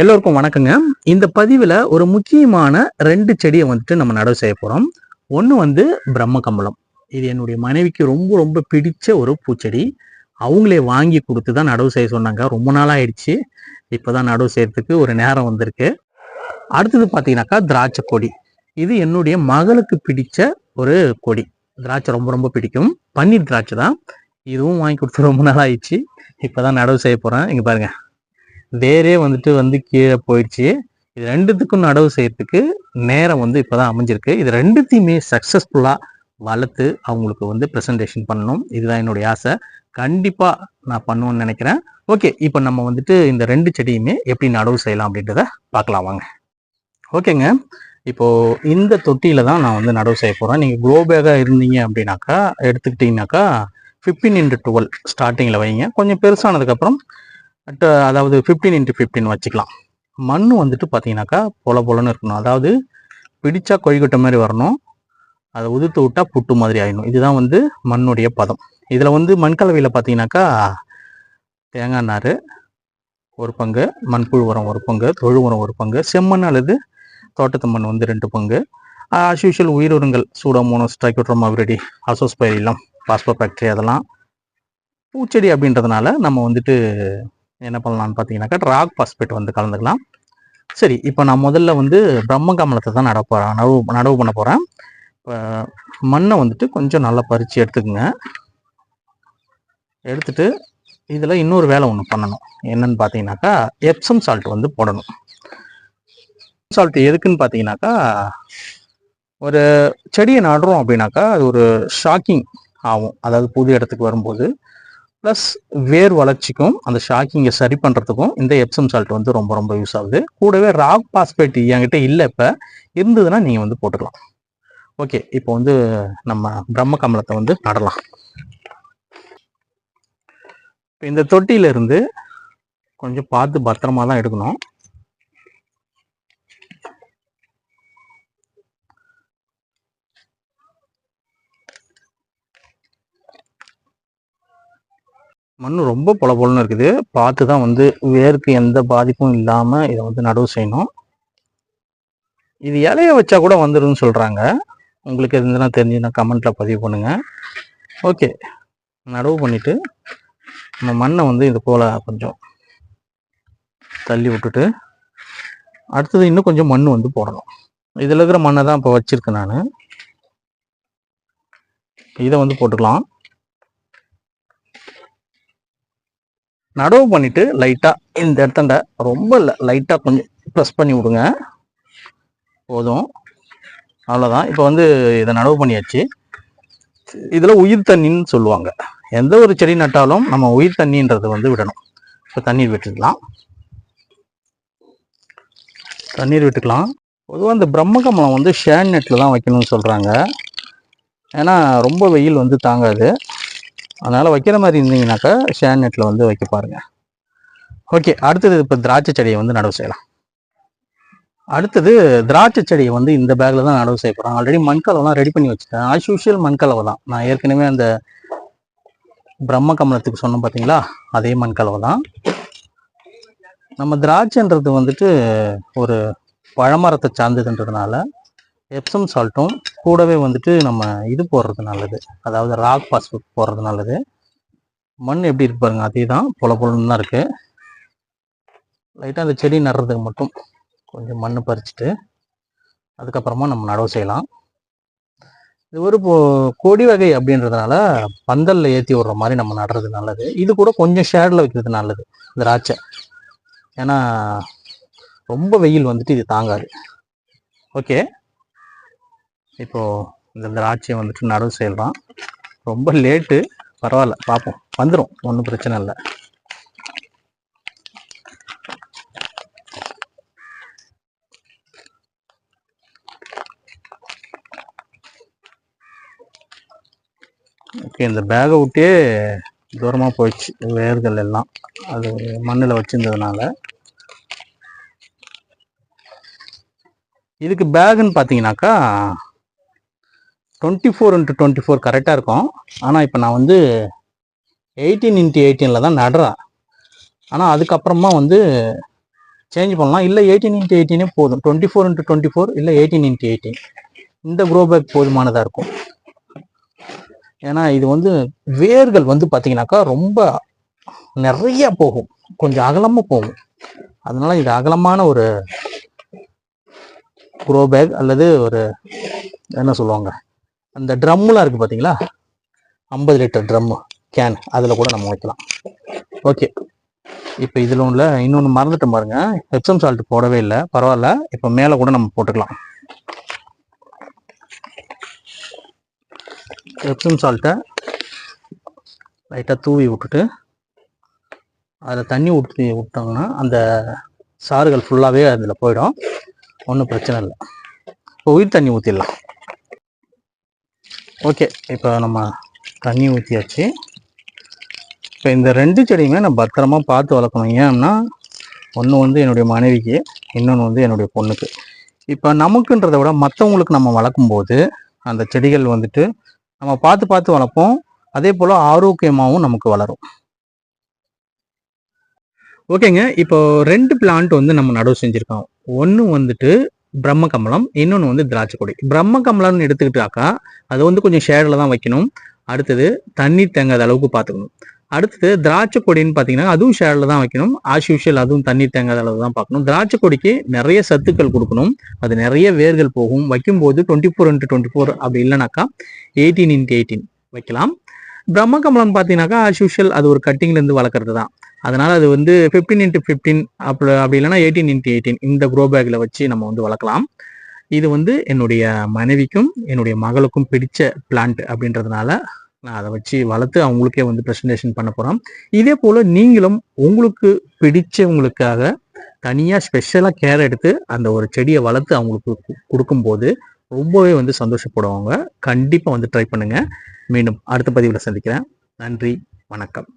எல்லோருக்கும் வணக்கங்க. இந்த பதிவில் ஒரு முக்கியமான ரெண்டு செடியை வந்துட்டு நம்ம நடவு செய்ய போகிறோம் ஒன்று வந்து பிரம்ம கம்பளம் இது என்னுடைய மனைவிக்கு ரொம்ப ரொம்ப பிடிச்ச ஒரு பூச்செடி. அவங்களே வாங்கி கொடுத்து தான் நடவு செய்ய சொன்னாங்க. ரொம்ப நாள் ஆயிடுச்சு. இப்போ தான் நடவு செய்யறதுக்கு ஒரு நேரம் வந்திருக்கு. அடுத்தது பார்த்தீங்கன்னாக்கா திராட்சை கொடி. இது என்னுடைய மகளுக்கு பிடிச்ச ஒரு கொடி. திராட்சை ரொம்ப ரொம்ப பிடிக்கும். பன்னீர் திராட்சை தான். இதுவும் வாங்கி கொடுத்து ரொம்ப நாள் ஆயிடுச்சு. இப்போ தான் நடவு செய்ய போகிறேன் இங்கே பாருங்கள் வேரே வந்துட்டு வந்து கீழே போயிடுச்சு. இது ரெண்டுத்துக்கும் நடவு செய்யறதுக்கு நேரம் வந்து இப்போதான் அமைஞ்சிருக்கு. இது ரெண்டுத்தையுமே சக்ஸஸ்ஃபுல்லாக வளர்த்து அவங்களுக்கு வந்து ப்ரெசன்டேஷன் பண்ணணும். இதுதான் என்னுடைய ஆசை. கண்டிப்பாக நான் பண்ணுவேன்னு நினைக்கிறேன். ஓகே இப்போ நம்ம வந்துட்டு இந்த ரெண்டு செடியுமே எப்படி நடவு செய்யலாம் அப்படின்றத பார்க்கலாம் வாங்க. ஓகேங்க இப்போ இந்த தொட்டியில் தான் நான் வந்து நடவு செய்ய போகிறேன் நீங்கள் குளோபேகாக இருந்தீங்க அப்படின்னாக்கா எடுத்துக்கிட்டிங்கனாக்கா ஃபிஃப்டீன் இன்ட்டு டுவெல் ஸ்டார்டிங்கில் வைங்க. கொஞ்சம் பெருசானதுக்கப்புறம் அதாவது ஃபிஃப்டீன் இன்ட்டு ஃபிஃப்டீன் வச்சுக்கலாம். மண் வந்துட்டு பார்த்தீங்கன்னாக்கா பொல பொலன்னு இருக்கணும். அதாவது பிடிச்சா கொழிக்கட்ட மாதிரி வரணும். அதை உதுத்து விட்டால் புட்டு மாதிரி ஆயிடணும். இதுதான் வந்து மண்ணுடைய பதம். இதில் வந்து மண்கலவையில் பார்த்தீங்கன்னாக்கா தேங்காய் நார் ஒரு பங்கு மண்புழு உரம் ஒரு பங்கு தொழு உரம் ஒரு பங்கு செம்மண் அல்லது தோட்டத்து மண் வந்து ரெண்டு பங்கு. ஆஸ் யூஷுவல் உயிரினங்கள் pseudomonas trichoderma viride azospirillum factory அதெல்லாம் பூச்செடி அப்படின்றதுனால நம்ம வந்துட்டு என்ன பண்ணலாம்னு பார்த்தீங்கன்னாக்கா ராக் பாஸ்பேட் வந்து கலந்துக்கலாம். சரி இப்போ நான் முதல்ல வந்து பிரம்ம கமலத்தை தான் நட போகிறேன் நடவு நடவு பண்ண போகிறேன் இப்போ மண்ணை வந்துட்டு கொஞ்சம் நல்லா பறித்து எடுத்துக்கோங்க. எடுத்துட்டு இதில் இன்னொரு வேலை ஒன்று பண்ணணும். என்னன்னு பார்த்தீங்கன்னாக்கா எப்சம் சால்ட் வந்து போடணும். சால்ட் எதுக்குன்னு பார்த்தீங்கன்னாக்கா ஒரு செடியை நடுறோம் அப்படின்னாக்கா அது ஒரு ஷாக்கிங் ஆகும். அதாவது புது இடத்துக்கு வரும்போது ப்ளஸ் வேர் வளர்ச்சிக்கும் அந்த ஷாக்கிங்கை சரி பண்ணுறதுக்கும் இந்த எப்சம் சால்ட் வந்து ரொம்ப ரொம்ப யூஸ் ஆகுது. கூடவே ராக் பாஸ்பேட் என்கிட்ட இல்லை இப்போ. இருந்ததுன்னா நீங்கள் வந்து போட்டுக்கலாம். ஓகே இப்போ வந்து நம்ம பிரம்ம கமலத்தை வந்து நடலாம். இப்போ இந்த தொட்டியில இருந்து கொஞ்சம் பார்த்து பத்திரமா தான் எடுக்கணும். மண் ரொம்ப பொல பொலன்னு இருக்குது. பார்த்து தான் வந்து வேருக்கு எந்த பாதிப்பும் இல்லாமல் இதை வந்து நடவு செய்யணும். இது இலைய வச்சா கூட வந்துடும்னு சொல்கிறாங்க உங்களுக்கு இருந்ததுன்னா தெரிஞ்சுன்னா கமெண்ட்டில் பதிவு பண்ணுங்கள் ஓகே. நடவு பண்ணிவிட்டு நம்ம மண்ணை வந்து இது போல் கொஞ்சம் தள்ளி விட்டுட்டு அடுத்தது இன்னும் கொஞ்சம் மண் வந்து போடணும். இதில் இருக்கிற மண்ணை தான் இப்போ வச்சிருக்கேன் நான். இதை வந்து போட்டுக்கலாம். நடவு பண்ணிட்டு லைட்டா இந்த இடத்த ரொம்ப இல்லை லைட்டா கொஞ்சம் ப்ரெஸ் பண்ணி விடுங்க. போதும். அவ்வளோதான் இப்போ வந்து இதை நடவு பண்ணியாச்சு. இதில் உயிர் தண்ணின்னு சொல்லுவாங்க. எந்த ஒரு செடி நட்டாலும் நம்ம உயிர் தண்ணின்றது வந்து விடணும். இப்போ தண்ணீர் விட்டுக்கலாம். தண்ணீர் விட்டுக்கலாம். பொதுவாக இந்த பிரம்மகமலம் வந்து ஷேன் நெட்டில் தான் வைக்கணும்னு சொல்கிறாங்க ஏன்னா ரொம்ப வெயில் வந்து தாங்காது. அதனால் வைக்கிற மாதிரி இருந்தீங்கன்னாக்கா ஷேன் நெட்டில் வந்து வைக்க பாருங்கள் ஓகே அடுத்தது இப்போ திராட்சை செடியை வந்து நடவு செய்யலாம். அடுத்தது திராட்சை செடியை வந்து இந்த பேக்கில் தான் நடவு செய்ய போகிறோம் ஆல்ரெடி மண்கலவெலாம் ரெடி பண்ணி வச்சுட்டேன். ஆஸ் யூஷுவல் மண்கலவை தான். நான் ஏற்கனவே அந்த பிரம்ம கமலத்துக்கு சொன்னோம் பார்த்தீங்களா அதே மண்கலவை தான். நம்ம திராட்சைன்றது வந்துட்டு ஒரு பழமரத்தை சார்ந்ததுன்றதுனால எப்சம் சால்ட்டும் கூடவே வந்துட்டு நம்ம இது போடுறது நல்லது. அதாவது ராக் பாஸ்பேட் போடுறது நல்லது. மண் எப்படி இருக்கு பாருங்க அதே தான் பொல பொலன்னு தான் இருக்குது லைட்டாக அந்த செடி நடுறதுக்கு மட்டும் கொஞ்சம் மண் பறிச்சுட்டு அதுக்கப்புறமா நம்ம நடவு செய்யலாம். இது ஒரு கொடி வகை அப்படின்றதுனால பந்தலில் ஏற்றி விடுற மாதிரி நம்ம நடுறது நல்லது. இது கூட கொஞ்சம் ஷேடில் வைக்கிறது நல்லது திராட்சை. ஏன்னா ரொம்ப வெயில் வந்துட்டு இது தாங்காது. ஓகே இப்போ இந்த திராட்சையை வந்துட்டு நடவு செய்யலாம் ரொம்ப லேட்டு பரவாயில்ல பார்ப்போம் வந்துடும் ஒன்றும் பிரச்சனை இல்லை. ஓகே இந்த பேகை விட்டே தூரமாக போயிடுச்சு வேர்கள் எல்லாம். அது மண்ணில் வச்சிருந்ததுனால. இதுக்கு பேகுன்னு பார்த்தீங்கன்னாக்கா twenty four into twenty four கரெக்டாக இருக்கும். ஆனால் இப்போ நான் வந்து எயிட்டீன் இன்ட்டு எயிட்டீனில் தான் நடுறேன். ஆனால் அதுக்கப்புறமா வந்து சேஞ்ச் பண்ணலாம். இல்லை எயிட்டீன் இன்ட்டு எயிட்டீனே போதும். Twenty four into twenty four இல்லை எயிட்டீன் இன்ட்டு எயிட்டீன் இந்த க்ரோ பேக் போதுமானதாக இருக்கும். ஏன்னா இது வந்து வேர்கள் வந்து பார்த்தீங்கன்னாக்கா ரொம்ப நிறைய போகும். கொஞ்சம் அகலமாக போகும். அதனால இது அகலமான ஒரு க்ரோ பேக் அல்லது ஒரு என்ன சொல்லுவாங்க? அந்த ட்ரம்முலாம் இருக்குது பார்த்தீங்களா ஐம்பது லிட்டர் ட்ரம்மு கேன் அதில் கூட நம்ம வைக்கலாம். ஓகே இப்போ இதில் உள்ள இன்னொன்று மறந்துட்டு பாருங்க. எப்சம் சால்ட் போடவே இல்லை. பரவாயில்ல. இப்போ மேலே கூட நம்ம போட்டுக்கலாம். எப்சம் சால்ட்டை லைட்டாக தூவி விட்டுட்டு அதில் தண்ணி ஊற்றி விட்டோம்னா அந்த சாறுகள் ஃபுல்லாகவே அதில் போயிடும். ஒன்றும் பிரச்சனை இல்லை. இப்போ உயிர் தண்ணி ஊற்றிடலாம் ஓகே. இப்போ நம்ம தண்ணி ஊற்றியாச்சு இப்போ இந்த ரெண்டு செடியுமே நான் பத்திரமா பார்த்து வளர்க்கணும். ஏன்னா ஒன்று வந்து என்னுடைய மனைவிக்கு இன்னொன்று வந்து என்னுடைய பொண்ணுக்கு. இப்போ நமக்குன்றதை விட மற்றவங்களுக்கு நம்ம வளர்க்கும்போது அந்த செடிகள் வந்துட்டு நம்ம பார்த்து பார்த்து வளர்ப்போம். அதே போல் ஆரோக்கியமாகவும் நமக்கு வளரும். ஓகேங்க. இப்போ ரெண்டு பிளான்ட் வந்து நம்ம நடவு செஞ்சுருக்கோம். ஒன்று வந்துட்டு பிரம்ம கமலம் இன்னொன்று வந்து திராட்சை கொடி பிரம்ம கமலம்னு எடுத்துக்கிட்டாக்கா அது வந்து கொஞ்சம் ஷேடில் தான் வைக்கணும். அடுத்தது தண்ணி தேங்காத அளவுக்கு பார்த்துக்கணும். அடுத்தது திராட்சை கொடின்னு பார்த்தீங்கன்னா அதுவும் ஷேடில் தான் வைக்கணும். ஆஸ் யூஷுவல் அதுவும் தண்ணி தேங்காத அளவு தான் பார்க்கணும். திராட்சை கொடிக்கு நிறைய சத்துக்கள் கொடுக்கணும். அது நிறைய வேர்கள் போகும். வைக்கும்போது twenty four into twenty four அப்படி இல்லைனாக்கா எயிட்டீன் இன்ட்டு எயிட்டீன் வைக்கலாம். பிரம்ம கமலம் பார்த்தீங்கன்னாக்கா ஆஸ் யூஷுவல் அது ஒரு கட்டிங்லேருந்து வளர்க்குறது தான். அதனால் அது வந்து ஃபிஃப்டீன் இன்ட்டு ஃபிஃப்டீன் அப்படி அப்படி இல்லைன்னா எயிட்டீன் இன்ட்டு எயிட்டீன் இந்த க்ரோ பேக்கில் வச்சு நம்ம வந்து வளர்க்கலாம். இது வந்து என்னுடைய மனைவிக்கும் என்னுடைய மகளுக்கும் பிடிச்ச பிளான்ட் அப்படின்றதுனால நான் அதை வச்சு வளர்த்து அவங்களுக்கே வந்து ப்ரெசன்டேஷன் பண்ண போகிறோம் இதே போல் நீங்களும் உங்களுக்கு பிடிச்சவங்களுக்காக தனியாக ஸ்பெஷலாக கேர் எடுத்து அந்த ஒரு செடியை வளர்த்து அவங்களுக்கு கு- கொடுக்கும்போது ரொம்பவே வந்து சந்தோஷப்படுவாங்க. கண்டிப்பாக வந்து ட்ரை பண்ணுங்கள் மீண்டும் அடுத்த பதிவில் சந்திக்கிறேன். நன்றி. வணக்கம்.